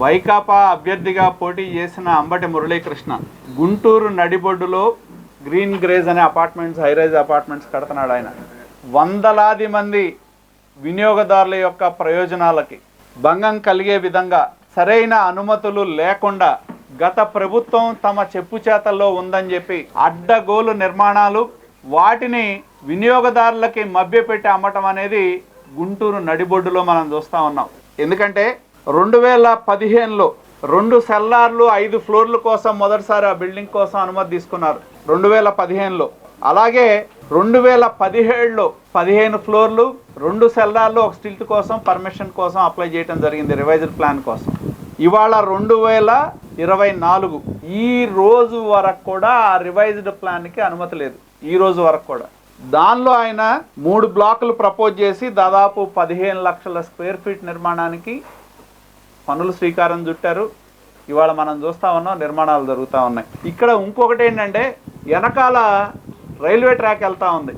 వైకాపా అభ్యర్థిగా పోటీ చేసిన అంబటి మురళీకృష్ణ గుంటూరు నడిబొడ్డులో గ్రీన్ గ్రేజ్ అనే అపార్ట్మెంట్స్ హైరైజ్ అపార్ట్మెంట్స్ కడుతున్నాడు ఆయన. వందలాది మంది వినియోగదారుల యొక్క ప్రయోజనాలకి భంగం కలిగే విధంగా సరైన అనుమతులు లేకుండా గత ప్రభుత్వం తమ చెప్పు చేతల్లో ఉందని చెప్పి అడ్డగోలు నిర్మాణాలు వాటిని వినియోగదారులకి మభ్యపెట్టి అమ్మటం అనేది గుంటూరు నడిబొడ్డులో మనం చూస్తూ ఉన్నాం. ఎందుకంటే రెండు వేల పదిహేనులో రెండు సెల్లార్లు ఐదు ఫ్లోర్ల కోసం మొదటిసారి ఆ బిల్డింగ్ కోసం అనుమతి తీసుకున్నారు. రెండు వేల పదిహేనులో. అలాగే రెండు వేల పదిహేడులో పదిహేను ఫ్లోర్లు రెండు సెల్లార్లు ఒక స్టిల్త్ కోసం పర్మిషన్ కోసం అప్లై చేయడం జరిగింది రివైజ్డ్ ప్లాన్ కోసం. ఇవాళ రెండు వేల ఇరవై నాలుగు. ఈ రోజు వరకు కూడా ఆ రివైజ్డ్ ప్లాన్కి అనుమతి లేదు. ఈ రోజు వరకు కూడా. దానిలో ఆయన మూడు బ్లాకులు ప్రపోజ్ చేసి దాదాపు పదిహేను లక్షల స్క్వేర్ ఫీట్ నిర్మాణానికి పనులు శ్రీకారం చుట్టారు. ఇవాళ మనం చూస్తా ఉన్నాం నిర్మాణాలు జరుగుతూ ఉన్నాయి. ఇక్కడ ఇంకొకటి ఏంటంటే వెనకాల రైల్వే ట్రాక్ వెళ్తూ ఉంది.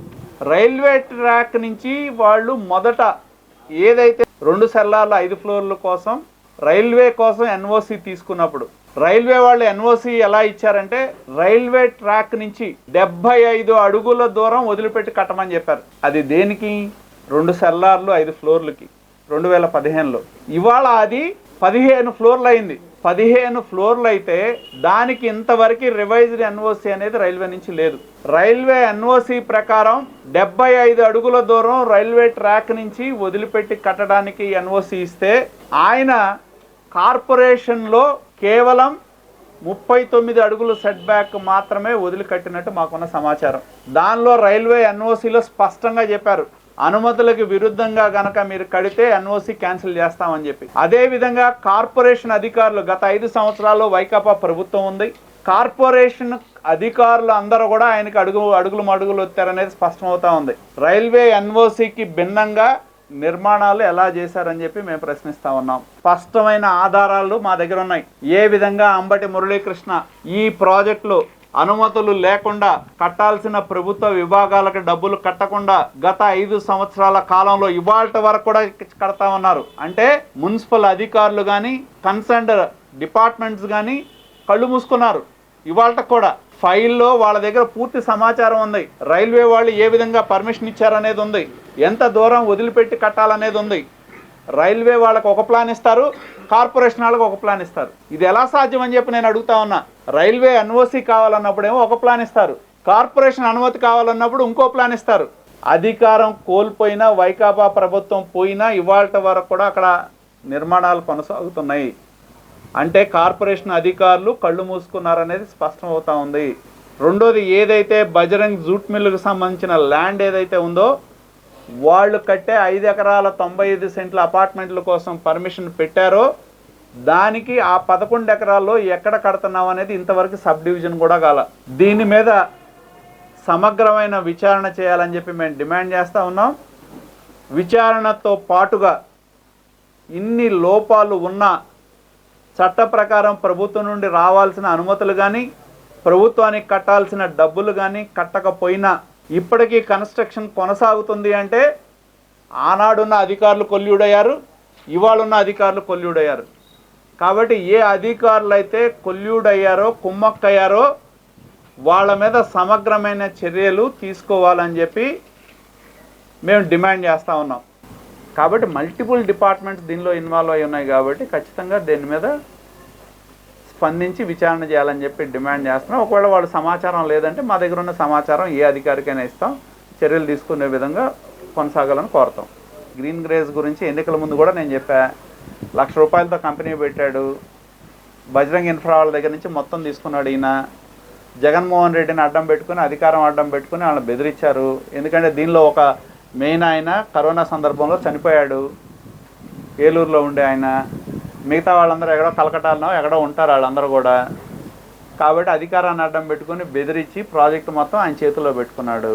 రైల్వే ట్రాక్ నుంచి వాళ్ళు మొదట ఏదైతే రెండు సెల్లార్ల ఐదు ఫ్లోర్ల కోసం రైల్వే కోసం ఎన్ఓసి తీసుకున్నప్పుడు రైల్వే వాళ్ళు ఎన్ఓసి ఎలా ఇచ్చారంటే రైల్వే ట్రాక్ నుంచి డెబ్బై ఐదు అడుగుల దూరం వదిలిపెట్టి కట్టమని చెప్పారు. అది దేనికి? రెండు సెల్లార్లు ఐదు ఫ్లోర్లకి. రెండు వేల పదిహేనులో. ఇవాళ అది పదిహేను ఫ్లోర్లు అయింది. పదిహేను ఫ్లోర్లు అయితే దానికి ఇంతవరకు రివైజ్డ్ ఎన్ఓసి అనేది రైల్వే నుంచి లేదు. రైల్వే ఎన్ఓసి ప్రకారం డెబ్బై ఐదు అడుగుల దూరం రైల్వే ట్రాక్ నుంచి వదిలిపెట్టి కట్టడానికి ఎన్ఓసి ఇస్తే ఆయన కార్పొరేషన్లో కేవలం ముప్పై తొమ్మిది అడుగులు సెట్ బ్యాక్ మాత్రమే వదిలికట్టినట్టు మాకున్న సమాచారం. దానిలో రైల్వే ఎన్ఓసిలో స్పష్టంగా చెప్పారు. అనుమతులకు విరుద్ధంగా గనక మీరు కడితే ఎన్ఓసి క్యాన్సిల్ చేస్తామని చెప్పి. అదే విధంగా కార్పొరేషన్ అధికారులు గత ఐదు సంవత్సరాల్లో వైకాపా ప్రభుత్వం ఉంది. కార్పొరేషన్ అధికారులు అందరూ కూడా ఆయనకి అడుగు అడుగులు మడుగులు వచ్చారనేది స్పష్టమవుతా ఉంది. రైల్వే ఎన్ఓసికి భిన్నంగా నిర్మాణాలు ఎలా చేశారని చెప్పి మేము ప్రశ్నిస్తా ఉన్నాం. స్పష్టమైన ఆధారాలు మా దగ్గర ఉన్నాయి. ఏ విధంగా అంబటి మురళీకృష్ణ ఈ ప్రాజెక్టులో అనుమతులు లేకుండా కట్టాల్సిన ప్రభుత్వ విభాగాలకు డబ్బులు కట్టకుండా గత ఐదు సంవత్సరాల కాలంలో ఇవాళ వరకు కూడా కడతా ఉన్నారు అంటే మున్సిపల్ అధికారులు కానీ కన్సర్న్డ్ డిపార్ట్మెంట్స్ కానీ కళ్ళు మూసుకున్నారు. ఇవాళ కూడా ఫైల్లో వాళ్ళ దగ్గర పూర్తి సమాచారం ఉంది. రైల్వే వాళ్ళు ఏ విధంగా పర్మిషన్ ఇచ్చారనేది ఉంది. ఎంత దూరం వదిలిపెట్టి కట్టాలనేది ఉంది. రైల్వే వాళ్ళకు ఒక ప్లాన్ ఇస్తారు. కార్పొరేషన్ వాళ్ళకి ఒక ప్లాన్ ఇస్తారు. ఇది ఎలా సాధ్యం అని చెప్పి నేను అడుగుతా ఉన్నా. రైల్వే ఎన్ఓసి కావాలన్నప్పుడేమో ఒక ప్లాన్ ఇస్తారు. కార్పొరేషన్ అనుమతి కావాలన్నప్పుడు ఇంకో ప్లాన్ ఇస్తారు. అధికారం కోల్పోయినా వైకాపా ప్రభుత్వం పోయినా ఇవాళ వరకు కూడా అక్కడ నిర్మాణాలు కొనసాగుతున్నాయి. అంటే కార్పొరేషన్ అధికారులు కళ్ళు మూసుకున్నారనేది స్పష్టమవుతా ఉంది. రెండోది ఏదైతే బజరంగ్ జూట్ మిల్లుకు సంబంధించిన ల్యాండ్ ఏదైతే ఉందో వాళ్ళు కట్టే ఐదు ఎకరాల తొంభై ఐదు సెంట్ల అపార్ట్మెంట్ల కోసం పర్మిషన్ పెట్టారో దానికి ఆ పదకొండు ఎకరాల్లో ఎక్కడ కడుతున్నాం అనేది ఇంతవరకు సబ్ డివిజన్ కూడా కాల. దీని మీద సమగ్రమైన విచారణ చేయాలని చెప్పి మేము డిమాండ్ చేస్తూ ఉన్నాం. విచారణతో పాటుగా ఇన్ని లోపాలు ఉన్న చట్ట ప్రకారం ప్రభుత్వం నుండి రావాల్సిన అనుమతులు కానీ ప్రభుత్వానికి కట్టాల్సిన డబ్బులు కానీ కట్టకపోయినా ఇప్పటికీ కన్స్ట్రక్షన్ కొనసాగుతుంది అంటే ఆనాడున్న అధికారులు కొల్యూడయ్యారు ఇవాళున్న అధికారులు కొల్యూడయ్యారు. కాబట్టి ఏ అధికారులు అయితే కొల్యూడయ్యారో కుమ్మక్కయ్యారో వాళ్ళ మీద సమగ్రమైన చర్యలు తీసుకోవాలని చెప్పి మేము డిమాండ్ చేస్తూ ఉన్నాం. కాబట్టి మల్టిపుల్ డిపార్ట్మెంట్స్ దీనిలో ఇన్వాల్వ్ అయి ఉన్నాయి కాబట్టి ఖచ్చితంగా దీని మీద స్పందించి విచారణ చేయాలని చెప్పి డిమాండ్ చేస్తున్నాం. ఒకవేళ వాళ్ళు సమాచారం లేదంటే మా దగ్గర ఉన్న సమాచారం ఏ అధికారికైనా ఇస్తాం. చర్యలు తీసుకునే విధంగా కొనసాగాలని కోరుతాం. గ్రీన్ గ్రేజ్ గురించి ఎన్నికల ముందు కూడా నేను చెప్పా. లక్ష రూపాయలతో కంపెనీ పెట్టాడు. బజరంగ్ ఇన్ఫ్రా వాళ్ళ దగ్గర నుంచి మొత్తం తీసుకున్నాడు ఈయన. జగన్మోహన్ రెడ్డిని అడ్డం పెట్టుకుని అధికారం అడ్డం పెట్టుకుని వాళ్ళని బెదిరించారు. ఎందుకంటే దీనిలో ఒక మెయిన్ ఆయన కరోనా సందర్భంలో చనిపోయాడు. ఏలూరులో ఉండే ఆయన. మిగతా వాళ్ళందరూ ఎక్కడో కలకటాలనో ఎక్కడో ఉంటారు వాళ్ళందరూ కూడా. కాబట్టి అధికారాన్ని అడ్డం పెట్టుకుని బెదిరించి ప్రాజెక్టు మొత్తం ఆయన చేతిలో పెట్టుకున్నాడు.